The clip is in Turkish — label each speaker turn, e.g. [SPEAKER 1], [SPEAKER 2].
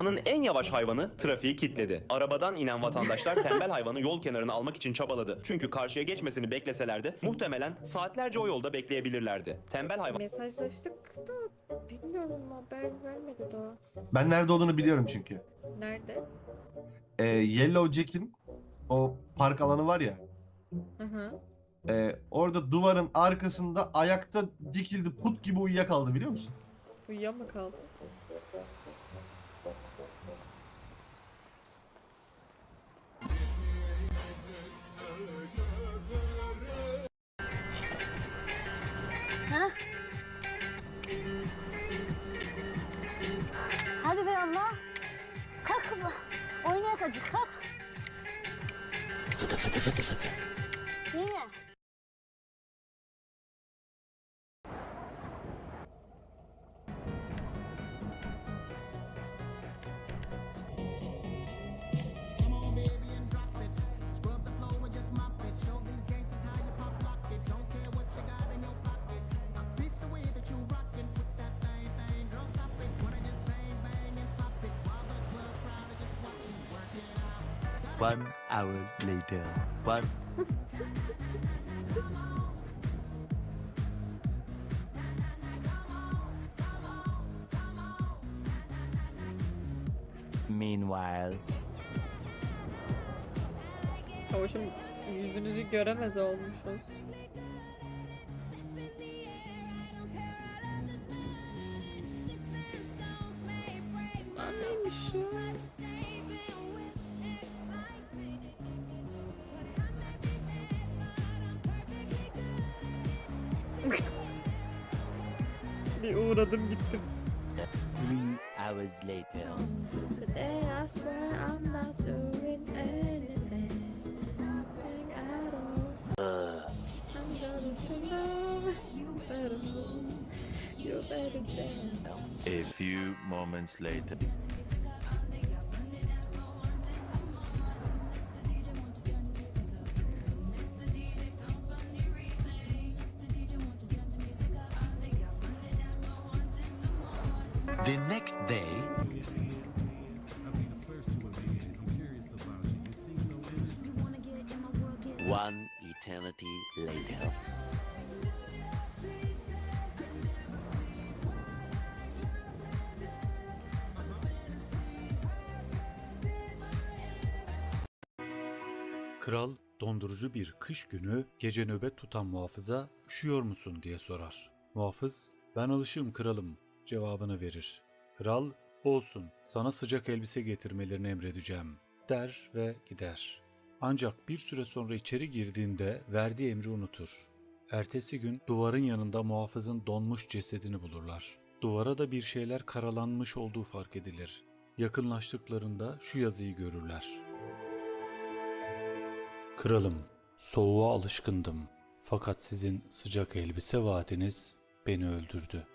[SPEAKER 1] Dünyanın en yavaş hayvanı trafiği kilitledi. Arabadan inen vatandaşlar tembel hayvanı yol kenarına almak için çabaladı. Çünkü karşıya geçmesini bekleselerdi muhtemelen saatlerce o yolda bekleyebilirlerdi. Tembel hayvan
[SPEAKER 2] Mesajlaştık da bilmiyorum haber vermedi daha.
[SPEAKER 3] Ben nerede olduğunu biliyorum çünkü.
[SPEAKER 2] Nerede?
[SPEAKER 3] Ee, Yellow Jack'in o park alanı var ya.
[SPEAKER 2] Hı hı.
[SPEAKER 3] e, orada duvarın arkasında ayakta dikildi put gibi uyuyakaldı biliyor musun?
[SPEAKER 2] Uyuyan mı kaldı?
[SPEAKER 4] じゃん。いいね。
[SPEAKER 5] One hour later. One Meanwhile,
[SPEAKER 2] Çavuşum yüzünüzü göremez olmuşuz. Neymiş ya? Bir uğradım gittim.
[SPEAKER 5] three hours later.
[SPEAKER 2] Today I swear I'm not doing anything. Nothing at all. I'm gonna turn on. You better move. You better dance.
[SPEAKER 5] A few moments later. The next day, one eternity later.
[SPEAKER 6] Kral dondurucu bir kış günü gece nöbet tutan muhafıza üşüyor musun diye sorar. Muhafız ben alışığım kralım cevabını verir. Kral olsun sana sıcak elbise getirmelerini emredeceğim der ve gider. Ancak bir süre sonra içeri girdiğinde verdiği emri unutur. Ertesi gün duvarın yanında muhafızın donmuş cesedini bulurlar. Duvara da bir şeyler karalanmış olduğu fark edilir. Yakınlaştıklarında şu yazıyı görürler. Kralım, soğuğa alışkındım. Fakat sizin sıcak elbise vaadiniz beni öldürdü.